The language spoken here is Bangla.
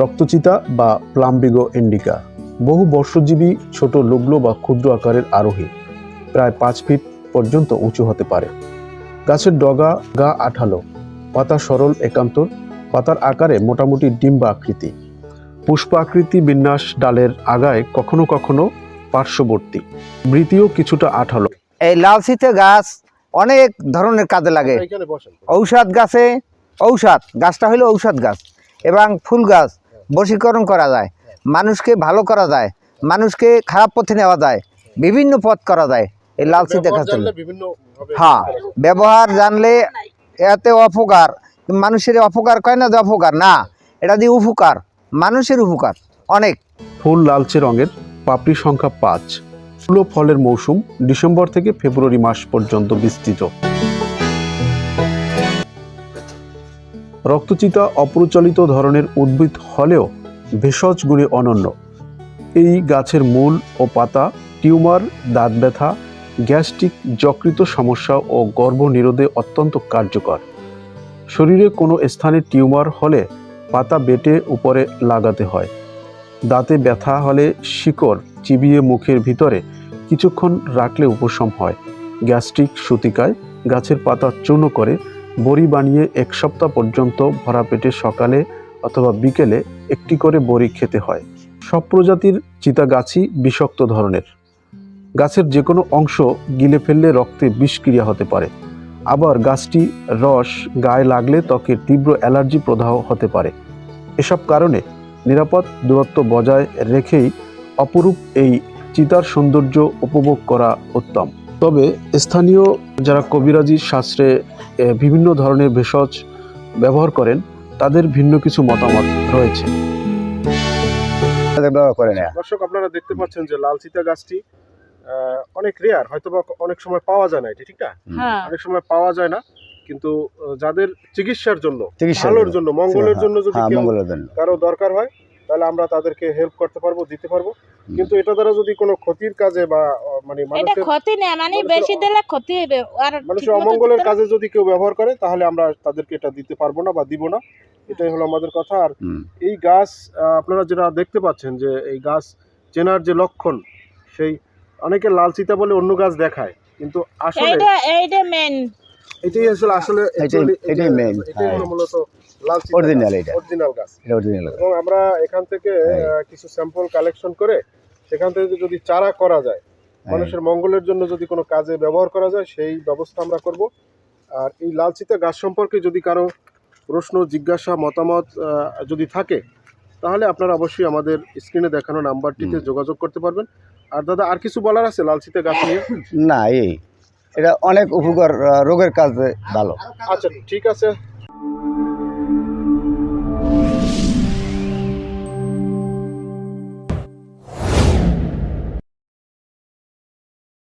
রক্তচিতা বা প্লাম্বিগো ইন্ডিকা। বহু বর্ষজীবী ছোট লুগ্ন বা ক্ষুদ্র আকারের আরোহী প্রায় পাঁচ ফিট পর্যন্ত উঁচু হতে পারে। গাছের ডগা গা আঠালো পাতা সরল একান্তর পাতার আকারে মোটামুটি ডিম্বা আকৃতি। পুষ্পাকৃতি বিন্যাস ডালের আগায় কখনো কখনো পার্শ্ববর্তী বৃতিও কিছুটা আঠালো। এই লাল শীতে গাছ অনেক ধরনের কাজে লাগে। ঔষধ গাছে ঔষধ গাছটা হলো ঔষধ গাছ এবং ফুল গাছ। বশীকরণ করা যায় মানুষকে ভালো করা যায় মানুষকে খারাপ পথে নেওয়া যায় বিভিন্ন পথ করা যায়। এই লাল শীতে গাছ হ্যাঁ ব্যবহার জানলে এতে অপকার। মানুষের অপকার কয় না যে অপকার? না এটা দিয়ে উপকার। মানুষের উপকার অনেক। ফুল লালচে রঙের পাপড়ি সংখ্যা পাঁচ। ফুল ও ফলের মৌসুম ডিসেম্বর থেকে ফেব্রুয়ারি মাস পর্যন্ত বিস্তৃত। রক্তচিতা অপ্রচলিত ধরনের উদ্ভিদ হলেও ভেষজ গুণে অনন্য। এই গাছের মূল ও পাতা, টিউমার, দাঁত ব্যথা, গ্যাস্ট্রিক যকৃত সমস্যা ও গর্ভনিরোধে অত্যন্ত কার্যকর। শরীরে কোনো স্থানে টিউমার হলে পাতা বেটে উপরে লাগাতে হয়। দাঁতে ব্যথা হলে শিকড় চিবিয়ে মুখের ভিতরে কিছুক্ষণ রাখলে উপশম হয়। গ্যাস্ট্রিক সুতিকায় গাছের পাতা চূর্ণ করে বড়ি বানিয়ে এক সপ্তাহ পর্যন্ত ভরা পেটে সকালে অথবা বিকেলে একটি করে বড়ি খেতে হয়। সব প্রজাতির চিতা গাছই বিষাক্ত ধরনের। গাছের যে কোনো অংশ গিলে ফেললে রক্তে বিষক্রিয়া হতে পারে। আবার গাছটি রস গায়ে লাগলে ত্বকের তীব্র অ্যালার্জি প্রদাহ হতে পারে। এসব কারণে নিরাপদ দূরত্ব বজায় রেখেই অপরূপ এই চিতার সৌন্দর্য উপভোগ করা উত্তম। তবে স্থানীয় যারা কবিরাজি শাস্ত্রে বিভিন্ন ধরনের ভেষজ ব্যবহার করেন তাদের ভিন্ন কিছু মতামত রয়েছে। ব্যবহার করে না। দর্শক আপনারা দেখতে পাচ্ছেন যে লাল চিতা গাছটি আহ, অনেক রেয়ার হয়তো বা অনেক সময় পাওয়া যায় না এটি ঠিক না? হ্যাঁ। অনেক সময় পাওয়া যায় না কিন্তু যাদের চিকিৎসার জন্য ভালোর জন্য। জন্য মঙ্গলের জন্য যদি হ্যাঁ কারও দরকার হয় তাহলে আমরা তাদেরকে হেল্প করতে পারব দিতে পারব। কিন্তু এটা দ্বারা যদি কোনো ক্ষতির কাজে বা মানে এটা মানুষের ক্ষতি না মানে মানুষের বেশি দিলে ক্ষতি হবে আর মানুষের অমঙ্গলের কাজে যদি কেউ ব্যবহার করে তাহলে আমরা তাদেরকে এটা দিতে পারব না বা দিব না। এটাই হলো আমাদের কথা। আর এই গাছ আপনারা যেটা দেখতে পাচ্ছেন যে এই গাছ চেনার যে লক্ষণ সেই অনেকে লাল চিতা বলে অন্য গাছ দেখায়। কিন্তু আসলে এইটা এইটা মেন এটাই আসলে আসলে এটাই- হলো হ্যাঁ। মূলত Original এটা। অরিজিনাল গাছ এটা গাছ। এবং আমরা এখান থেকে হ্যাঁ। কিছু স্যাম্পল কালেকশন করে সেখান থেকে যদি চারা করা যায় হ্যাঁ। মানুষের মঙ্গলের জন্য যদি কোনো কাজে ব্যবহার করা যায় সেই ব্যবস্থা আমরা করব আর এই লাল চিতা গাছ সম্পর্কে যদি কারও প্রশ্ন জিজ্ঞাসা মতামত যদি থাকে তাহলে আপনারা অবশ্যই আমাদের স্ক্রিনে দেখানো নাম্বারটিতে যোগাযোগ করতে পারবেন আর দাদা আর কিছু বলার আছে লাল চিতা গাছ নিয়ে না এই এটা অনেক উপকার রোগের কাজে ভালো। আচ্ছা ঠিক আছে।